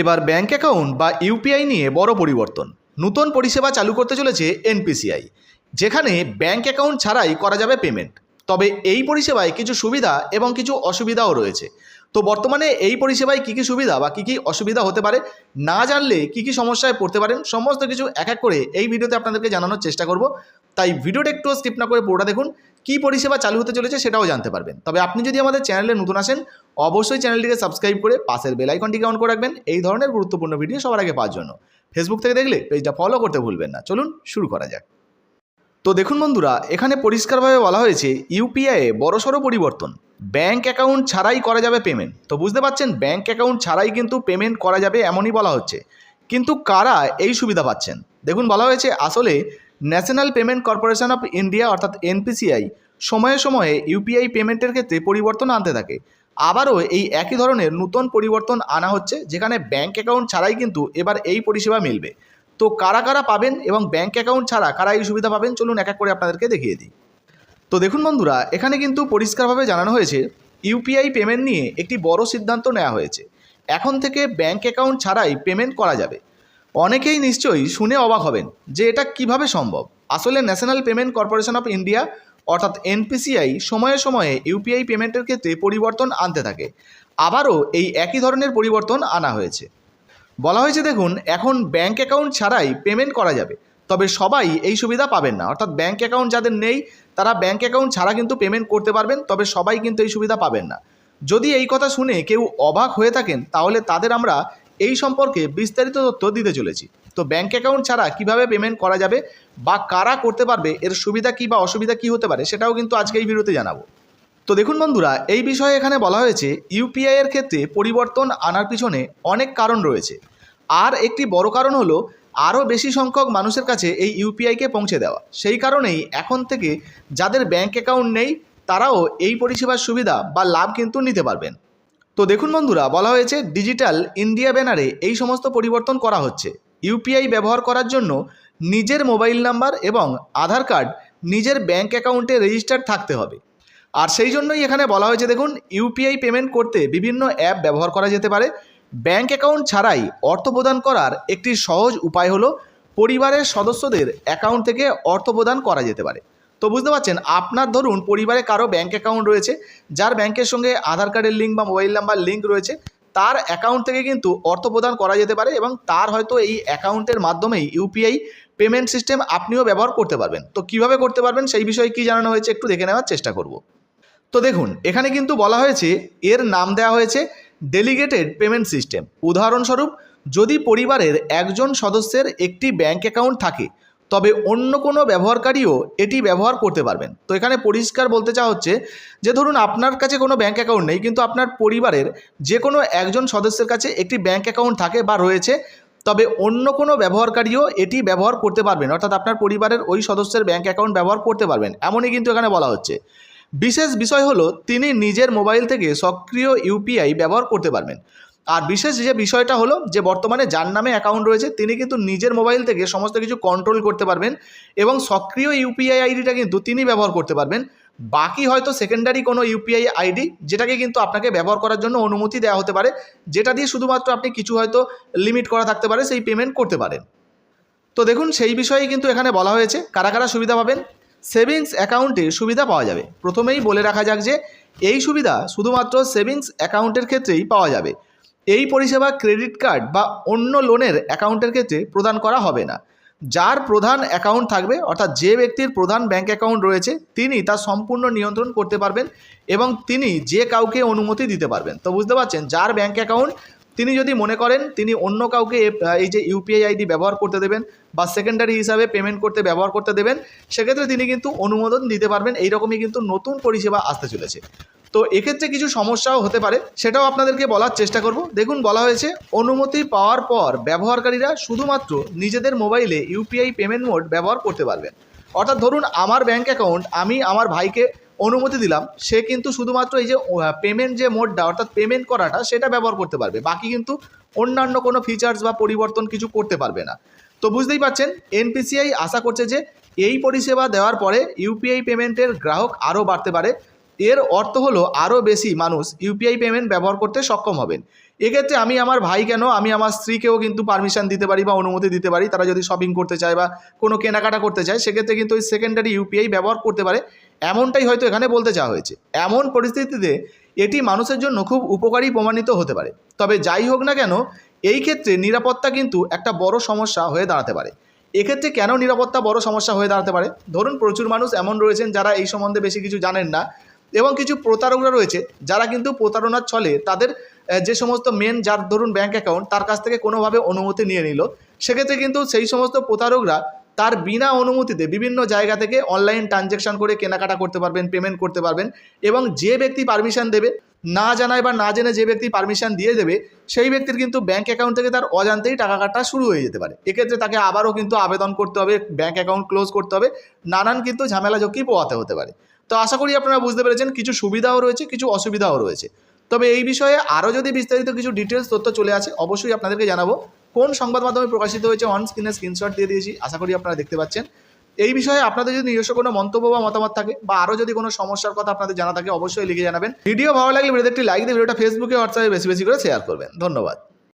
এবার bank account বা UPI নিয়ে বড় পরিবর্তন। নতুন পরিষেবা চালু করতে চলেছে এনপিসিআই, যেখানে ব্যাঙ্ক অ্যাকাউন্ট ছাড়াই করা যাবে পেমেন্ট। তবে এই পরিষেবায় কিছু সুবিধা এবং কিছু অসুবিধাও রয়েছে। তো বর্তমানে এই পরিষেবায় কী কী সুবিধা বা কী কী অসুবিধা হতে পারে না জানলে কী কী সমস্যায় পড়তে পারেন, সমস্ত কিছু এক এক করে এই ভিডিওতে আপনাদেরকে জানানোর চেষ্টা করব। তাই ভিডিওটা একটু স্কিপ না করে পুরোটা দেখুন। কী পরিষেবা চালু হতে চলেছে সেটাও জানতে পারবেন। তবে আপনি যদি আমাদের চ্যানেলে নতুন আসেন, অবশ্যই চ্যানেলটিকে সাবস্ক্রাইব করে পাশের বেল আইকনটিকে অন করে রাখবেন। এই ধরনের গুরুত্বপূর্ণ ভিডিও সবার আগে পাওয়ার জন্য। ফেসবুক থেকে দেখলে পেজটা ফলো করতে ভুলবেন না। চলুন শুরু করা যাক। তো দেখুন বন্ধুরা, এখানে পরিষ্কারভাবে বলা হয়েছে ইউপিআইয়ে বড়সড় পরিবর্তন। ব্যাঙ্ক অ্যাকাউন্ট ছাড়াই করা যাবে পেমেন্ট। তো বুঝতে পারছেন ব্যাঙ্ক অ্যাকাউন্ট ছাড়াই কিন্তু পেমেন্ট করা যাবে এমনই বলা হচ্ছে। কিন্তু কারা এই সুবিধা পাচ্ছেন? দেখুন বলা হয়েছে, আসলে National Payment Corporation of India অর্থাৎ এনপিসিআই সময়ে সময়ে ইউপিআই পেমেন্টের ক্ষেত্রে পরিবর্তন আনতে থাকে। আবারও এই একই ধরনের নতুন পরিবর্তন আনা হচ্ছে, যেখানে ব্যাঙ্ক অ্যাকাউন্ট ছাড়াই কিন্তু এবার এই পরিষেবা মিলবে। তো কারা কারা পাবেন এবং ব্যাঙ্ক অ্যাকাউন্ট ছাড়া কারা এই সুবিধা পাবেন, চলুন এক এক করে আপনাদেরকে দেখিয়ে দিই। তো দেখুন বন্ধুরা, এখানে কিন্তু পরিষ্কারভাবে জানানো হয়েছে ইউপিআই পেমেন্ট নিয়ে একটি বড় সিদ্ধান্ত নেওয়া হয়েছে। এখন থেকে ব্যাঙ্ক অ্যাকাউন্ট ছাড়াই পেমেন্ট করা যাবে। অনেকেই নিশ্চয়ই শুনে অবাক হবেন যে এটা কীভাবে সম্ভব? আসলে National Payment Corporation of India অর্থাৎ এনপিসিআই সময়ে সময়ে ইউপিআই পেমেন্টের ক্ষেত্রে পরিবর্তন আনতে থাকে। আবারও এই একই ধরনের পরিবর্তন আনা হয়েছে। বলা হয়েছে দেখুন, এখন ব্যাঙ্ক অ্যাকাউন্ট ছাড়াই পেমেন্ট করা যাবে, তবে সবাই এই সুবিধা পাবেন না। অর্থাৎ ব্যাঙ্ক অ্যাকাউন্ট যাদের নেই, তারা ব্যাঙ্ক অ্যাকাউন্ট ছাড়া কিন্তু পেমেন্ট করতে পারবেন, তবে সবাই কিন্তু এই সুবিধা পাবেন না। যদি এই কথা শুনে কেউ অবাক হয়ে থাকেন, তাহলে তাদের আমরা এই সম্পর্কে বিস্তারিত তথ্য দিতে চলেছি। তো ব্যাঙ্ক অ্যাকাউন্ট ছাড়া কীভাবে পেমেন্ট করা যাবে বা কারা করতে পারবে, এর সুবিধা কী বা অসুবিধা কী হতে পারে সেটাও কিন্তু আজকে এই ভিডিওতে জানাব। তো দেখুন বন্ধুরা, এই বিষয়ে এখানে বলা হয়েছে ইউপিআই এর ক্ষেত্রে পরিবর্তন আনার পিছনে অনেক কারণ রয়েছে। আর একটি বড় কারণ হলো, আরও বেশি সংখ্যক মানুষের কাছে এই ইউপিআইকে পৌঁছে দেওয়া। সেই কারণেই এখন থেকে যাদের ব্যাঙ্ক অ্যাকাউন্ট নেই, তারাও এই পরিষেবার সুবিধা বা লাভ কিন্তু নিতে পারবেন। তো দেখুন বন্ধুরা, বলা হয়েছে ডিজিটাল ইন্ডিয়া ব্যানারে এই সমস্ত পরিবর্তন করা হচ্ছে। ইউপিআই ব্যবহার করার জন্য নিজের মোবাইল নাম্বার এবং আধার কার্ড নিজের ব্যাঙ্ক অ্যাকাউন্টে রেজিস্টার থাকতে হবে। আর সেই জন্যই এখানে বলা হয়েছে, দেখুন ইউপিআই পেমেন্ট করতে বিভিন্ন অ্যাপ ব্যবহার করা যেতে পারে। ব্যাঙ্ক অ্যাকাউন্ট ছাড়াই অর্থ প্রদান করার একটি সহজ উপায় হলো, পরিবারের সদস্যদের অ্যাকাউন্ট থেকে অর্থ প্রদান করা যেতে পারে। তো বুঝতে পারছেন, আপনার ধরুন পরিবারে কারও ব্যাঙ্ক অ্যাকাউন্ট রয়েছে, যার ব্যাংকের সঙ্গে আধার কার্ডের লিঙ্ক বা মোবাইল নাম্বার লিঙ্ক রয়েছে, তার অ্যাকাউন্ট থেকে কিন্তু অর্থ প্রদান করা যেতে পারে এবং তার হয়তো এই অ্যাকাউন্টের মাধ্যমেই ইউপিআই পেমেন্ট সিস্টেম আপনিও ব্যবহার করতে পারবেন। তো কীভাবে করতে পারবেন সেই বিষয়ে কি জানানো হয়েছে একটু দেখে নেওয়ার চেষ্টা করব। তো দেখুন, এখানে কিন্তু বলা হয়েছে, এর নাম দেওয়া হয়েছে ডেলিগেটেড পেমেন্ট সিস্টেম উদাহরণস্বরূপ, যদি পরিবারের একজন সদস্যের একটি ব্যাঙ্ক অ্যাকাউন্ট থাকে তবে অন্য কোনো ব্যবহারকারীও এটি ব্যবহার করতে পারবেন। তো এখানে পরিষ্কার বলতে চাওয়া হচ্ছে যে ধরুন আপনার কাছে কোনো ব্যাঙ্ক অ্যাকাউন্ট নেই, কিন্তু আপনার পরিবারের যে কোনো একজন সদস্যের কাছে একটি ব্যাঙ্ক অ্যাকাউন্ট থাকে বা রয়েছে, তবে অন্য কোনো ব্যবহারকারীও এটি ব্যবহার করতে পারবেন। অর্থাৎ আপনার পরিবারের ওই সদস্যের ব্যাঙ্ক অ্যাকাউন্ট ব্যবহার করতে পারবেন। এমনই কিন্তু এখানে বলা হচ্ছে। বিশেষ বিষয় হলো, তিনি নিজের মোবাইল থেকে সক্রিয় ইউপিআই ব্যবহার করতে পারবেন। আর বিশেষ যে বিষয়টা হলো যে বর্তমানে যার নামে অ্যাকাউন্ট রয়েছে, তিনি কিন্তু নিজের মোবাইল থেকে সমস্ত কিছু কন্ট্রোল করতে পারবেন এবং সক্রিয় ইউপিআই আইডিটা কিন্তু তিনি ব্যবহার করতে পারবেন। বাকি হয়তো সেকেন্ডারি কোনো ইউপিআই আইডি যেটাকে কিন্তু আপনাকে ব্যবহার করার জন্য অনুমতি দেওয়া হতে পারে, যেটা দিয়ে শুধুমাত্র আপনি কিছু হয়তো লিমিট করা থাকতে পারে, সেই পেমেন্ট করতে পারেন। তো দেখুন, সেই বিষয়ে কিন্তু এখানে বলা হয়েছে, কারা কারা সুবিধা পাবেন? সেভিংস অ্যাকাউন্টে সুবিধা পাওয়া যাবে। প্রথমেই বলে রাখা যাক যে, এই সুবিধা শুধুমাত্র সেভিংস অ্যাকাউন্টের ক্ষেত্রেই পাওয়া যাবে। এই পরিষেবা ক্রেডিট কার্ড বা অন্য লোনের অ্যাকাউন্টের ক্ষেত্রে প্রদান করা হবে না। যার প্রধান অ্যাকাউন্ট থাকবে, অর্থাৎ যে ব্যক্তির প্রধান ব্যাঙ্ক অ্যাকাউন্ট রয়েছে, তিনি তা সম্পূর্ণ নিয়ন্ত্রণ করতে পারবেন এবং তিনি যে কাউকে অনুমতি দিতে পারবেন। তো বুঝতে পারছেন? যার ব্যাঙ্ক অ্যাকাউন্ট তিনি যদি মনে করেন তিনি অন্য কাউকে এই যে ইউপিআই আইডি ব্যবহার করতে দেবেন বা সেকেন্ডারি হিসাবে পেমেন্ট করতে, ব্যবহার করতে দেবেন, সেক্ষেত্রে তিনি কিন্তু অনুমোদন দিতে পারবেন। এইরকমই কিন্তু নতুন পরিষেবা আসতে চলেছে। তো এক্ষেত্রে কিছু সমস্যাও হতে পারে, সেটাও আপনাদেরকে বলার চেষ্টা করব। দেখুন, বলা হয়েছে, অনুমতি পাওয়ার পর ব্যবহারকারীরা শুধুমাত্র নিজেদের মোবাইলে ইউপিআই পেমেন্ট মোড ব্যবহার করতে পারবেন। অর্থাৎ ধরুন, আমার ব্যাঙ্ক অ্যাকাউন্ট আমি আমার ভাইকে অনুমতি দিলাম, সে কিন্তু শুধুমাত্র এই যে পেমেন্ট যে মোডটা অর্থাৎ পেমেন্ট করাটা, সেটা ব্যবহার করতে পারবে। বাকি কিন্তু অন্যান্য কোনো ফিচার্স বা পরিবর্তন কিছু করতে পারবে না। তো বুঝতেই পারছেন এনপিসিআই আশা করছে যে, এই পরিষেবা দেওয়ার পরে ইউপিআই পেমেন্টের গ্রাহক আরও বাড়তে পারে। এর অর্থ হলো আরও বেশি মানুষ ইউপিআই পেমেন্ট ব্যবহার করতে সক্ষম হবেন। এক্ষেত্রে আমি আমার ভাই কেন, আমি আমার স্ত্রীকেও কিন্তু পারমিশন দিতে পারি বা অনুমতি দিতে পারি, তারা যদি শপিং করতে চায় বা কোনো কেনাকাটা করতে চায়, সেক্ষেত্রে কিন্তু ওই সেকেন্ডারি ইউপিআই ব্যবহার করতে পারে। এমনটাই হয়তো এখানে বলতে চাওয়া হয়েছে। এমন পরিস্থিতিতে এটি মানুষের জন্য খুব উপকারী প্রমাণিত হতে পারে। তবে যাই হোক না কেন, এই ক্ষেত্রে নিরাপত্তা কিন্তু একটা বড় সমস্যা হয়ে দাঁড়াতে পারে। এক্ষেত্রে কেন নিরাপত্তা বড় সমস্যা হয়ে দাঁড়াতে পারে? ধরুন প্রচুর মানুষ এমন রয়েছেন যারা এই সম্বন্ধে বেশি কিছু জানেন না। এবং কিছু প্রতারকরা রয়েছে, যারা কিন্তু প্রতারণার ছলে তাদের যে সমস্ত মেন যার ধরুন ব্যাঙ্ক অ্যাকাউন্ট তার কাছ থেকে কোনোভাবে অনুমতি নিয়ে নিল। সেক্ষেত্রে কিন্তু সেই সমস্ত প্রতারকরা তার বিনা অনুমতিতে বিভিন্ন জায়গা থেকে অনলাইন ট্রানজ্যাকশন করে কেনাকাটা করতে পারবেন পেমেন্ট করতে পারবেন এবং যে ব্যক্তি পারমিশন দেবে না জানায় বা না জেনে যে ব্যক্তি পারমিশন দিয়ে দেবে, সেই ব্যক্তির কিন্তু ব্যাঙ্ক অ্যাকাউন্ট থেকে তার অজান্তেই টাকা কাটা শুরু হয়ে যেতে পারে। এক্ষেত্রে তাকে আবারও কিন্তু আবেদন করতে হবে ব্যাঙ্ক অ্যাকাউন্ট ক্লোজ করতে হবে, নানান কিন্তু ঝামেলা ঝক্কি পোয়াতে হতে পারে। তো আশা করি আপনারা বুঝতে পেরেছেন, কিছু সুবিধাও রয়েছে, কিছু অসুবিধাও রয়েছে। তবে এই বিষয়ে আরও যদি বিস্তারিত কিছু ডিটেলস তথ্য চলে আসে, অবশ্যই আপনাদেরকে জানাব। কোন সংবাদ মাধ্যমে প্রকাশিত হয়েছে অন স্ক্রিনে স্ক্রিনশট দিয়ে দিয়েছি, আশা করি আপনারা দেখতে পাচ্ছেন। এই বিষয়ে আপনাদের যদি নিজস্ব কোনো মন্তব্য বা মতামত থাকে বা আরও যদি কোনো সমস্যার কথা আপনাদের জানা থাকে, অবশ্যই লিখে জানাবেন। ভিডিও ভালো লাগলে ভিডিওতে একটি লাইক দিয়ে ভিডিওটা ফেসবুকে হোয়াটসঅ্যাপে বেশি বেশি করে শেয়ার করবেন। ধন্যবাদ।